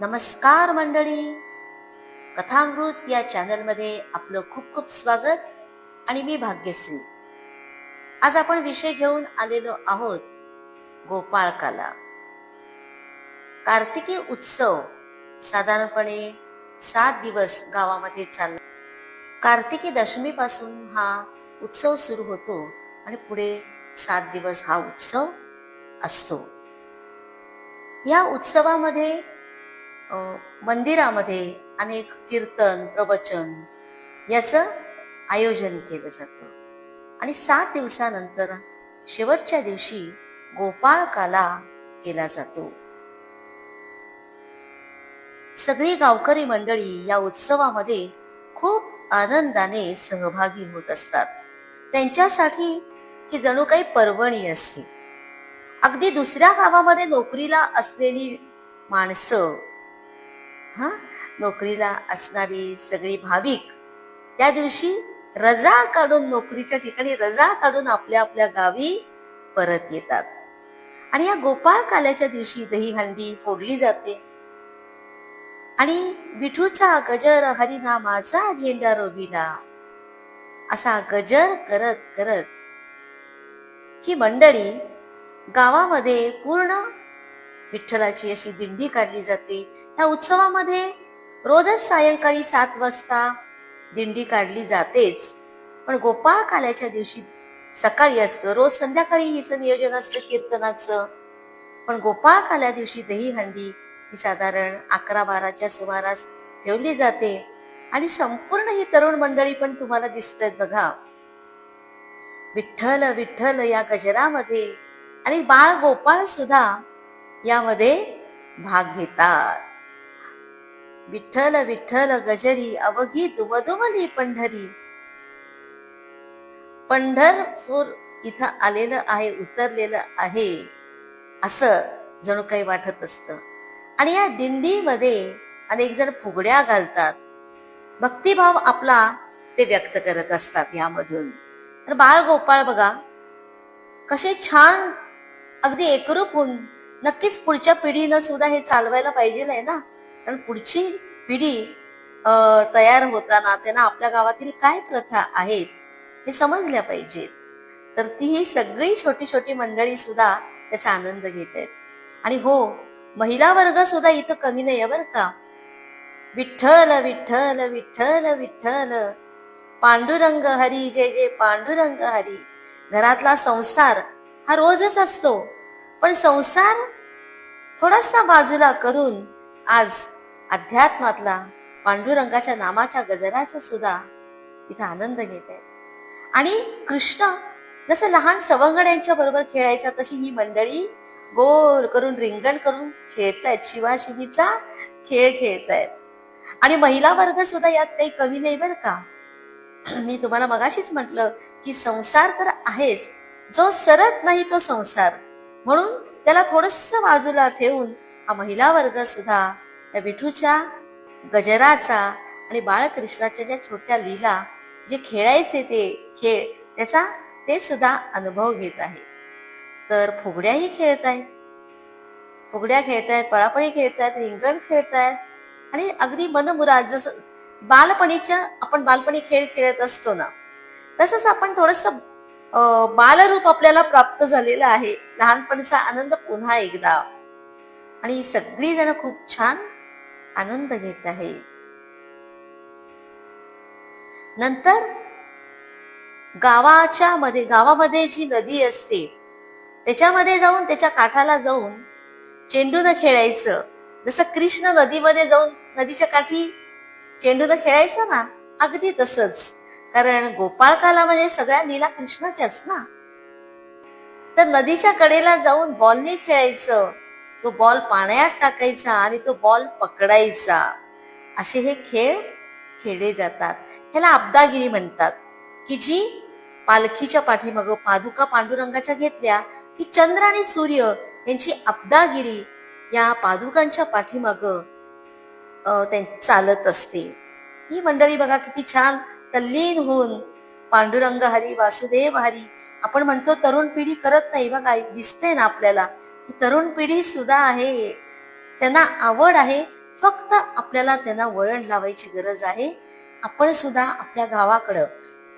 नमस्कार मंडळी. कथामृत या चॅनलमध्ये आपलं खूप खूप स्वागत आणि मी भाग्यश्री. आज आपण विषय घेऊन आलेलो आहोत गोपाळकाला. कार्तिकी उत्सव साधारणपणे सात दिवस गावामध्ये चालला. कार्तिकी दशमीपासून हा उत्सव सुरू होतो आणि पुढे सात दिवस हा उत्सव असतो. या उत्सवामध्ये मंदिरामध्ये अनेक कीर्तन प्रवचन याचं आयोजन केलं जातं. आणि सात दिवसानंतर शेवटच्या दिवशी गोपाळकाला केला जातो. सगळी गावकरी मंडळी या उत्सवामध्ये खूप आनंदाने सहभागी होत असतात. त्यांच्यासाठी ही जणू काही पर्वणी असते. अगदी दुसऱ्या गावामध्ये नोकरीला असलेली माणसं हा? नोकरीला असणारी सगळी भाविक त्या दिवशी रजा काढून नोकरीच्या ठिकाणी रजा काढून आपल्या आपल्या गावी परत येतात. आणि या गोपाळ काल्याच्या दिवशी दही हंडी फोडली जाते. आणि विठूचा गजर हरिनामाचा झेंडा रोविला. असा गजर करत करत ही मंडळी गावामध्ये पूर्ण विठ्ठलाची अशी दिंडी काढली जाते. त्या उत्सवामध्ये रोजच सायंकाळी सात वाजता दिंडी काढली जातेच. पण गोपाळ काल्याच्या दिवशी सकाळी असतं रोज संध्याकाळी हिचं नियोजन असतं कीर्तनाचं. पण गोपाळ काल्या दिवशी दहीहंडी ही साधारण अकरा बाराच्या सुमारास ठेवली जाते. आणि संपूर्ण ही तरुण मंडळी पण तुम्हाला दिसत आहेत बघा. विठ्ठल विठ्ठल या गजरामध्ये. आणि बाळ गोपाळ सुद्धा यामध्ये भाग घेतात. विठ्ठल विठ्ठल गजरी अवघी दुमदुमली पंढरी. पंढरपूर इथं आलेलं आहे उतरलेलं आहे असं जणू काही वाटत असत. आणि या दिंडीमध्ये अनेक जण फुगड्या घालतात. भक्तिभाव आपला ते व्यक्त करत असतात यामधून. तर बाळ गोपाळ बघा कसे छान अगदी एकरूप होऊन नक्कीच पुढच्या पिढीनं सुद्धा हे चालवायला पाहिजे आहे ना. कारण पुढची पिढी तयार होताना त्यांना आपल्या गावातील काय प्रथा आहेत हे समजल्या पाहिजेत. तर ती ही सगळी छोटी छोटी मंडळी सुद्धा त्याचा आनंद घेत आहेत. आणि हो महिला वर्ग सुद्धा इथं कमी नाही बरं का. विठ्ठल विठ्ठल विठ्ठल विठ्ठल. पांडुरंग हरी जय जय पांडुरंग हरी. घरातला संसार हा रोजच असतो. पण संसार थोडासा बाजूला करून आज अध्यात्मातला पांडुरंगाच्या नामाच्या गजराचा सुद्धा इथं आनंद घेत आहेत आणि कृष्ण जसं लहान सवंगड्यांच्या बरोबर खेळायचा तशी ही मंडळी गोल करून रिंगण करून खेळतायत शिवाशिवीचा खेळ खेळतायत आणि महिला वर्ग सुद्धा यात काही कमी नाही बरं का? मी तुम्हाला मगाशीच म्हटलं की संसार तर आहेच जो सरत नाही तो संसार. म्हणून त्याला थोडस बाजूला ठेवून हा महिला वर्ग सुद्धा त्या विठूच्या गजराचा आणि बाळकृष्णाच्या ज्या छोट्या लीला जे खेळायचे ते खेळ त्याचा ते सुद्धा अनुभव घेत आहे. तर फुगड्याही खेळत आहेत. फुगड्या खेळतायत पळापळी खेळतायत रिंगण खेळतायत आणि अगदी मनमुराद जसं बालपणीच्या आपण बालपणी खेळ खेळत असतो ना तसंच आपण थोडस बालरूप आपल्याला प्राप्त झालेलं आहे. लहानपणीचा आनंद पुन्हा एकदा. आणि सगळी जण खूप छान आनंद घेत आहे नंतर गावाच्या मध्ये गावामध्ये जी नदी असते त्याच्यामध्ये जाऊन त्याच्या काठाला जाऊन चेंडून खेळायचं. जसं कृष्ण नदीमध्ये जाऊन नदीच्या काठी चेंडून खेळायचं ना अगदी तसंच. कारण गोपाळकाला म्हणजे सगळ्या लीला कृष्णाच्याच ना. तर नदीच्या कडेला जाऊन बॉलने खेळायचं तो बॉल पाण्यात टाकायचा आणि तो बॉल पकडायचा. असे हे खेळ खेळले जातात. ह्याला अब्दागिरी म्हणतात. की जी पालखीच्या पाठीमागं पादुका पांडुरंगाच्या घेतल्या की चंद्र आणि सूर्य यांची अब्दागिरी या पादुकांच्या पाठीमाग चालत असते. ही मंडळी बघा किती छान तल्लीन होऊन पांडुरंग हरी वासुदेव हरी आपण म्हणतो तरुण पिढी करत नाही बघा दिसते ना आपल्याला ही तरुण पिढी सुद्धा आहे. त्यांना आवड आहे फक्त आपल्याला त्यांना वळण लावायची गरज आहे. आपण सुद्धा आपल्या गावाकडं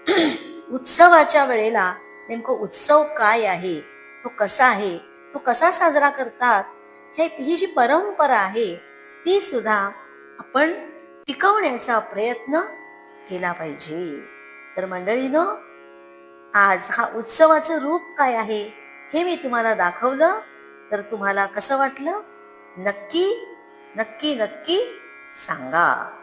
उत्सवाच्या वेळेला नेमकं उत्सव काय आहे तो कसा आहे तो कसा साजरा करतात हे ही जी परंपरा आहे ती सुद्धा आपण टिकवण्याचा प्रयत्न केला पाहिजे. तर मंडळीनं आज हा उत्सवाचं रूप काय आहे हे मी तुम्हाला दाखवलं. तर तुम्हाला कसं वाटलं? नक्की नक्की नक्की सांगा.